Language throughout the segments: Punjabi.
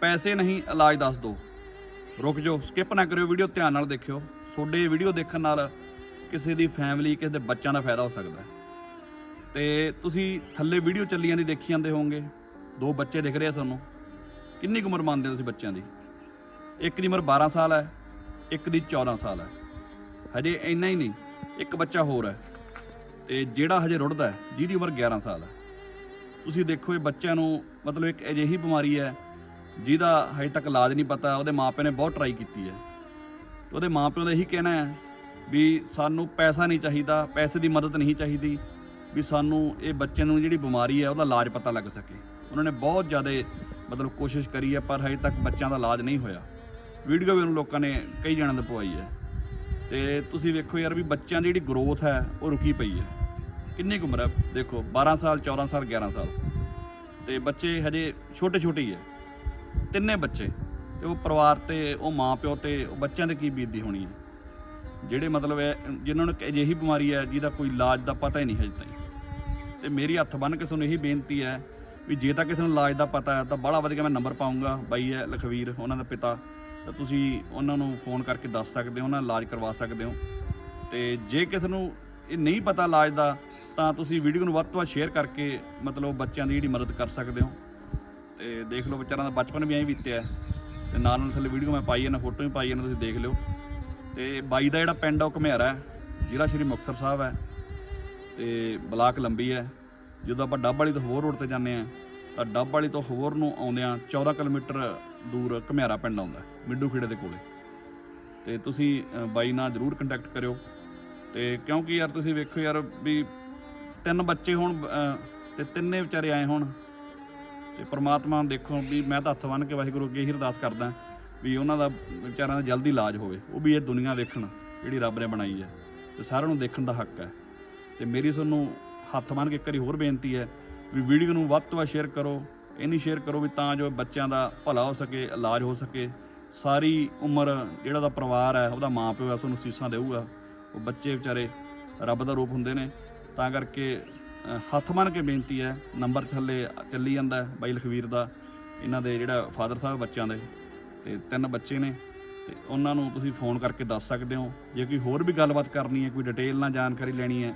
ਪੈਸੇ ਨਹੀਂ, ਇਲਾਜ ਦੱਸ ਦਿਓ। ਰੁਕ ਜਾਓ ਸਕਿਪ ਨਾ ਕਰਿਓ ਵੀਡੀਓ ਧਿਆਨ ਨਾਲ ਦੇਖਿਓ। ਤੁਹਾਡੇ ਵੀਡੀਓ ਦੇਖਣ ਨਾਲ ਕਿਸੇ ਦੀ ਫੈਮਿਲੀ ਕਿਸੇ ਦੇ ਬੱਚਿਆਂ ਦਾ ਫਾਇਦਾ ਹੋ ਸਕਦਾ ਹੈ। ਤੇ ਤੁਸੀਂ ਥੱਲੇ ਵੀਡੀਓ ਚੱਲੀ ਜਾਂਦੀ ਦੇਖੀ ਜਾਂਦੇ ਹੋਵੋਗੇ। ਦੋ ਬੱਚੇ ਦਿਖ ਰਹੇ ਆ ਤੁਹਾਨੂੰ। ਕਿੰਨੀ ਕੁ ਉਮਰ ਮੰਨਦੇ ਹੋ ਤੁਸੀਂ ਬੱਚਿਆਂ ਦੀ? ਇੱਕ ਦੀ ਉਮਰ 12 ਸਾਲ ਹੈ, ਇੱਕ ਦੀ 14 ਸਾਲ ਹੈ। ਹਜੇ ਇੰਨਾ ਹੀ ਨਹੀਂ, ਇੱਕ ਬੱਚਾ ਹੋਰ ਹੈ। ਤੇ ਜਿਹੜਾ ਹਜੇ ਰੁੜਦਾ ਹੈ, ਜਿਹਦੀ ਉਮਰ 11 ਸਾਲ ਹੈ। ਤੁਸੀਂ ਦੇਖੋ ਇਹ ਬੱਚਿਆਂ ਨੂੰ, ਮਤਲਬ ਇੱਕ ਅਜਿਹੀ ਬਿਮਾਰੀ ਹੈ ਜਿਹਦਾ ਹਜੇ ਤੱਕ ਇਲਾਜ ਨਹੀਂ ਪਤਾ, ਉਹਦੇ ਮਾਪਿਆਂ ਨੇ ਬਹੁਤ ਟਰਾਈ ਕੀਤੀ ਹੈ। ਤੇ ਉਹਦੇ ਮਾਪਿਆਂ ਦਾ ਇਹੀ ਕਹਿਣਾ ਹੈ ਵੀ ਸਾਨੂੰ ਪੈਸਾ ਨਹੀਂ ਚਾਹੀਦਾ, ਪੈਸੇ ਦੀ ਮਦਦ ਨਹੀਂ ਚਾਹੀਦੀ, ਵੀ ਸਾਨੂੰ ਇਹ ਬੱਚੇ ਨੂੰ ਜਿਹੜੀ ਬਿਮਾਰੀ ਹੈ, ਉਹਦਾ ਇਲਾਜ ਪਤਾ ਲੱਗ ਸਕੇ। ਉਹਨਾਂ ਨੇ ਬਹੁਤ ਜ਼ਿਆਦਾ ਮਤਲਬ ਕੋਸ਼ਿਸ਼ ਕਰੀ ਹੈ, ਪਰ ਹਜੇ ਤੱਕ ਬੱਚਿਆਂ ਦਾ ਇਲਾਜ ਨਹੀਂ ਹੋਇਆ। ਵੀਡੀਓ ਵੀ ਉਹਨੂੰ ਲੋਕਾਂ ਨੇ ਕਈ ਜਣਾਂ ਦੇ ਪਵਾਈ ਹੈ। ਤੇ ਤੁਸੀਂ ਵੇਖੋ ਯਾਰ ਵੀ ਬੱਚਿਆਂ ਦੀ ਜਿਹੜੀ ਗਰੋਥ ਹੈ, ਉਹ ਰੁਕੀ ਪਈ ਹੈ। ਕਿੰਨੀ ਕੁ ਉਮਰ ਹੈ? ਦੇਖੋ 12 ਸਾਲ 14 ਸਾਲ 11 ਸਾਲ। ਤੇ ਬੱਚੇ ਹਜੇ ਛੋਟੇ ਛੋਟੇ ਹੀ ਹੈ। ਤਿੰਨੇ ਬੱਚੇ ਤੇ ਉਹ ਪਰਿਵਾਰ ਤੇ, ਉਹ ਮਾਂ ਪਿਓ ਤੇ, ਉਹ ਬੱਚਿਆਂ 'ਤੇ ਕੀ ਬੀਤਦੀ ਹੋਣੀ ਹੈ। ਜਿਹੜੇ ਮਤਲਬ ਹੈ ਜਿਨ੍ਹਾਂ ਨੂੰ ਇੱਕ ਅਜਿਹੀ ਬਿਮਾਰੀ ਹੈ ਜਿਹਦਾ ਕੋਈ ਇਲਾਜ ਦਾ ਪਤਾ ਹੀ ਨਹੀਂ ਹਜੇ ਤਾਈਂ। ਤੇ ਮੇਰੀ ਹੱਥ ਬੰਨ ਕੇ ਤੁਹਾਨੂੰ ਇਹੀ ਬੇਨਤੀ ਹੈ ਵੀ ਜੇ ਤਾਂ ਕਿਸੇ ਨੂੰ ਇਲਾਜ ਦਾ ਪਤਾ ਹੈ, ਤਾਂ ਬੜਾ ਵਧੀਆ ਮੈਂ ਨੰਬਰ ਪਾਉਂਗਾ ਬਾਈ ਹੈ ਲਖਵੀਰ, ਉਹਨਾਂ ਦਾ ਪਿਤਾ। ਤਾਂ ਤੁਸੀਂ ਉਹਨਾਂ ਨੂੰ ਫੋਨ ਕਰਕੇ ਦੱਸ ਸਕਦੇ ਹੋ, ਉਹਨਾਂ ਦਾ ਇਲਾਜ ਕਰਵਾ ਸਕਦੇ ਹੋ। ਤੇ ਜੇ ਕਿਸੇ ਨੂੰ ਇਹ ਨਹੀਂ ਪਤਾ ਇਲਾਜ ਦਾ, ਤਾਂ ਤੁਸੀਂ ਵੀਡੀਓ ਨੂੰ ਵੱਧ ਤੋਂ ਵੱਧ ਸ਼ੇਅਰ ਕਰਕੇ ਮਤਲਬ ਬੱਚਿਆਂ ਦੀ ਜਿਹੜੀ ਮਦਦ ਕਰ ਸਕਦੇ ਹੋ। ਤੇ ਦੇਖ ਲਓ ਵਿਚਾਰਾਂ ਦਾ ਬਚਪਨ ਵੀ ਐਂ ਬੀਤਿਆ। ਹੈ। ਤੇ ਨਾਲ ਨਾਲ ਥੱਲੇ ਵੀਡੀਓ ਮੈਂ ਪਾਈ ਹੈ ਨਾ ਫੋਟੋ ਵੀ ਪਾਈ ਹੈ ਨਾ ਤੁਸੀਂ ਦੇਖ ਲਿਓ। ਤੇ ਬਾਈ ਦਾ ਜਿਹੜਾ ਪਿੰਡ ਆ ਉਹ ਘਮਿਆਰਾ ਹੈ। ਜ਼ਿਲ੍ਹਾ ਸ਼੍ਰੀ ਮੁਕਤਸਰ ਸਾਹਿਬ ਹੈ। ਤੇ ਬਲਾਕ ਲੰਬੀ ਹੈ। ਜਦੋਂ ਆਪਾਂ ਡੱਬ ਵਾਲੀ ਤੋਂ ਹੋਰ ਰੋਡ ਤੇ ਜਾਂਦੇ ਆ ਤਾਂ ਡੱਬ ਵਾਲੀ ਤੋਂ ਹੋਰ ਨੂੰ ਆਉਂਦਿਆਂ 14 ਕਿਲੋਮੀਟਰ ਦੂਰ ਘਮਿਆਰਾ ਪਿੰਡ ਆਉਂਦਾ ਮਿੱਡੂ ਖੇੜੇ ਦੇ ਕੋਲੇ। ਤੇ ਤੁਸੀਂ ਬਾਈ ਨਾਲ ਜਰੂਰ ਕੰਟੈਕਟ ਕਰਿਓ। ਤੇ ਕਿਉਂਕਿ ਯਾਰ ਤੁਸੀਂ ਵੇਖੋ ਯਾਰ ਵੀ ਤਿੰਨ ਬੱਚੇ ਹੋਣ ਅ, ਤੇ ਤਿੰਨੇ ਵਿਚਾਰੇ ਆਏ ਹੋਣ। ਤੇ ਪ੍ਰਮਾਤਮਾ ਦੇਖੋ ਵੀ ਮੈਂ ਤਾਂ ਹੱਥ ਬੰਨ੍ਹ ਕੇ ਵਾਹਿਗੁਰੂ ਅੱਗੇ ਹੀ ਅਰਦਾਸ ਕਰਦਾ ਵੀ ਉਹਨਾਂ ਦਾ ਵਿਚਾਰਾਂ ਦਾ ਜਲਦੀ ਇਲਾਜ ਹੋਵੇ, ਉਹ ਵੀ ਇਹ ਦੁਨੀਆ ਵੇਖਣ ਜਿਹੜੀ ਰੱਬ ਨੇ ਬਣਾਈ ਹੈ ਤੇ ਸਾਰਿਆਂ ਨੂੰ ਦੇਖਣ ਦਾ ਹੱਕ ਹੈ। ਤੇ ਮੇਰੀ ਤੁਹਾਨੂੰ ਹੱਥ ਬੰਨ੍ਹ ਕੇ ਇੱਕ ਵਾਰੀ ਹੋਰ ਬੇਨਤੀ ਹੈ ਵੀ ਵੀਡੀਓ ਨੂੰ ਵੱਧ ਤੋਂ ਵੱਧ ਸ਼ੇਅਰ ਕਰੋ ਇੰਨੀ ਸ਼ੇਅਰ ਕਰੋ ਵੀ ਤਾਂ ਜੋ ਬੱਚਿਆਂ ਦਾ ਭਲਾ ਹੋ ਸਕੇ, ਇਲਾਜ ਹੋ ਸਕੇ। ਸਾਰੀ ਉਮਰ ਜਿਹੜਾ ਦਾ ਪਰਿਵਾਰ ਹੈ, ਉਹਦਾ ਮਾਂ ਪਿਓ ਹੈ, ਉਸ ਨੂੰ ਸੀਸਾਂ ਦੇਊਗਾ। ਉਹ ਬੱਚੇ ਵਿਚਾਰੇ ਰੱਬ ਦਾ ਰੂਪ ਹੁੰਦੇ ਨੇ। ਤਾਂ ਕਰਕੇ ਹੱਥ ਮੰਨ ਕੇ ਬੇਨਤੀ ਹੈ, ਨੰਬਰ ਥੱਲੇ ਚੱਲੀ ਜਾਂਦਾ ਬਾਈ ਲਖਵੀਰ ਦਾ, ਇਹਨਾਂ ਦੇ ਜਿਹੜਾ ਫਾਦਰ ਸਾਹਿਬ ਬੱਚਿਆਂ ਦੇ, ਤੇ ਤਿੰਨ ਬੱਚੇ ਨੇ, ਤੇ ਉਹਨਾਂ ਨੂੰ ਤੁਸੀਂ ਫੋਨ ਕਰਕੇ ਦੱਸ ਸਕਦੇ ਹੋ, ਜੇ ਕੋਈ ਹੋਰ ਵੀ ਗੱਲਬਾਤ ਕਰਨੀ ਹੈ, ਕੋਈ ਡਿਟੇਲ ਨਾਲ ਜਾਣਕਾਰੀ ਲੈਣੀ ਹੈ,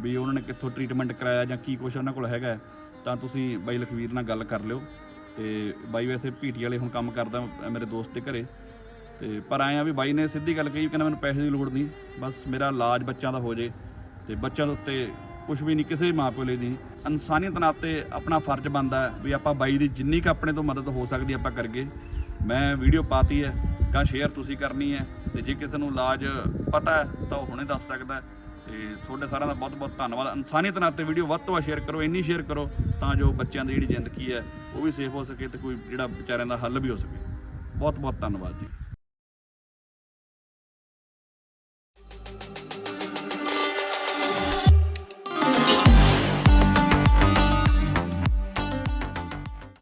ਵੀ ਉਹਨਾਂ ਨੇ ਕਿੱਥੋਂ ਟ੍ਰੀਟਮੈਂਟ ਕਰਾਇਆ ਜਾਂ ਕੀ ਕੁਛ ਉਹਨਾਂ ਕੋਲ ਹੈਗਾ ਤਾਂ ਤੁਸੀਂ ਬਾਈ ਲਖਵੀਰ ਨਾਲ ਗੱਲ ਕਰ ਲਿਓ, ਤੇ ਬਾਈ ਵੈਸੇ ਪੀਟੀ ਵਾਲੇ ਹੁਣ ਕੰਮ ਕਰਦਾ ਮੇਰੇ ਦੋਸਤ ਦੇ ਘਰੇ, ਤੇ ਪਰ ਆਏ ਆ ਵੀ ਬਾਈ ਨੇ ਸਿੱਧੀ ਗੱਲ ਕਹੀ ਕਹਿੰਦਾ ਮੈਨੂੰ ਪੈਸੇ ਦੀ ਲੋੜ ਨਹੀਂ, ਬਸ ਮੇਰਾ ਇਲਾਜ ਬੱਚਿਆਂ ਦਾ ਹੋ ਜੇ, ਤੇ ਬੱਚਿਆਂ ਦੇ ਉੱਤੇ ਕੁਝ ਵੀ ਨਹੀਂ, ਕਿਸੇ ਮਾਂ ਪਿਓ ਲਈ ਨਹੀਂ। ਇਨਸਾਨੀਅਤ ਨਾਤੇ ਆਪਣਾ ਫਰਜ਼ ਬਣਦਾ ਵੀ ਆਪਾਂ ਬਾਈ ਦੀ ਜਿੰਨੀ ਕੁ ਆਪਣੇ ਤੋਂ ਮਦਦ ਹੋ ਸਕਦੀ ਆਪਾਂ ਕਰਗੇ ਮੈਂ ਵੀਡੀਓ ਪਾਤੀ ਹੈ ਕਾ ਸ਼ੇਅਰ ਤੁਸੀਂ ਕਰਨੀ ਹੈ, ਤੇ ਜੇ ਕਿਸੇ ਨੂੰ ਇਲਾਜ ਪਤਾ ਹੈ, ਤਾਂ ਉਹ ਹੁਣੇ ਦੱਸ ਸਕਦਾ ਹੈ। ਤੇ ਤੁਹਾਡੇ ਸਾਰਿਆਂ ਦਾ ਬਹੁਤ ਬਹੁਤ ਧੰਨਵਾਦ। ਇਨਸਾਨੀਅਤ ਨਾਤੇ ਵੀਡੀਓ ਵੱਧ ਤੋਂ ਵੱਧ ਸ਼ੇਅਰ ਕਰੋ, ਇੰਨੀ ਸ਼ੇਅਰ ਕਰੋ, ਤਾਂ ਜੋ ਬੱਚਿਆਂ ਦੀ ਜਿਹੜੀ ਜ਼ਿੰਦਗੀ ਹੈ, ਉਹ ਵੀ ਸੇਫ ਹੋ ਸਕੇ ਤੇ ਕੋਈ ਜਿਹੜਾ ਵਿਚਾਰਿਆਂ ਦਾ ਹੱਲ ਵੀ ਹੋ ਸਕੇ। ਬਹੁਤ ਬਹੁਤ ਧੰਨਵਾਦ ਜੀ।